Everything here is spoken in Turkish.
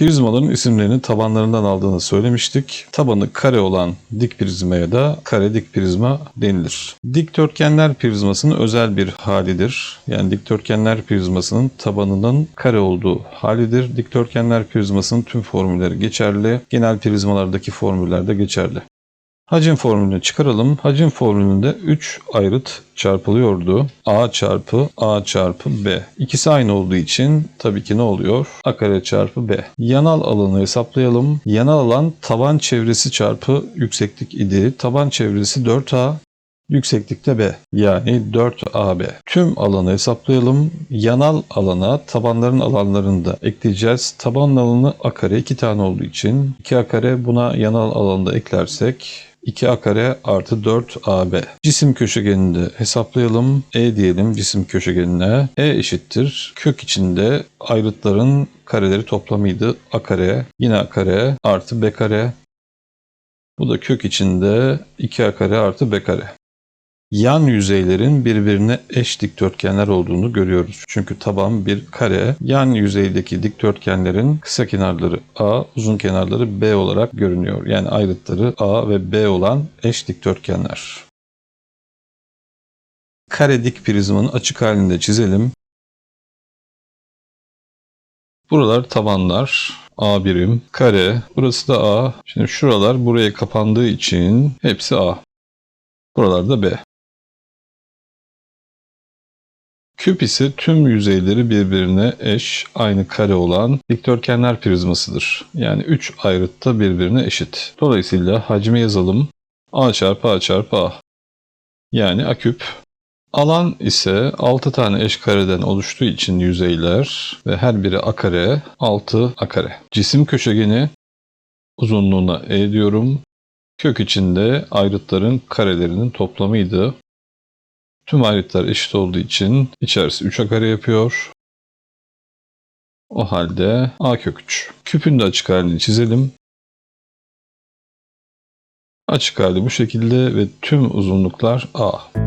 Prizmaların isimlerini tabanlarından aldığını söylemiştik. Tabanı kare olan dik prizmaya da kare dik prizma denilir. Dikdörtgenler prizmasının özel bir halidir. Yani dikdörtgenler prizmasının tabanının kare olduğu halidir. Dikdörtgenler prizmasının tüm formülleri geçerli. Genel prizmalardaki formüller de geçerli. Hacim formülünü çıkaralım. Hacim formülünde 3 ayrıt çarpılıyordu. A çarpı A çarpı B. İkisi aynı olduğu için tabii ki ne oluyor? A kare çarpı B. Yanal alanı hesaplayalım. Yanal alan taban çevresi çarpı yükseklik idi. Taban çevresi 4A, Yükseklikte B yani 4AB. Tüm alanı hesaplayalım. Yanal alana tabanların alanlarını da ekleyeceğiz. Taban alanı A kare 2 tane olduğu için 2A kare buna yanal alanda eklersek 2A kare artı 4AB. Cisim köşegenini de hesaplayalım. E diyelim cisim köşegenine. E eşittir. Kök içinde ayrıtların kareleri toplamıydı. A kare yine A kare artı B kare. Bu da kök içinde 2A kare artı B kare yan yüzeylerin birbirine eş dikdörtgenler olduğunu görüyoruz. Çünkü taban bir kare. Yan yüzeydeki dikdörtgenlerin kısa kenarları A, uzun kenarları B olarak görünüyor. Yani ayrıtları A ve B olan eş dikdörtgenler. Kare dik prizmanın açık halinde çizelim. Buralar tabanlar. A birim, kare, burası da A. Şimdi şuralar buraya kapandığı için hepsi A. Buralarda B. Küp ise tüm yüzeyleri birbirine eş, aynı kare olan dikdörtgenler prizmasıdır. Yani 3 ayrıtta birbirine eşit. Dolayısıyla hacmi yazalım. A çarpı A çarpı A. Yani A küp. Alan ise 6 tane eş kareden oluştuğu için yüzeyler ve her biri A kare, 6 A kare. Cisim köşegeni uzunluğuna E diyorum. Kök içinde ayrıtların karelerinin toplamıydı. Tüm ayrıtlar eşit olduğu için içerisi 3 a kare yapıyor. O halde a kök 3. Küpün de açık halini çizelim. Açık hali bu şekilde ve tüm uzunluklar a.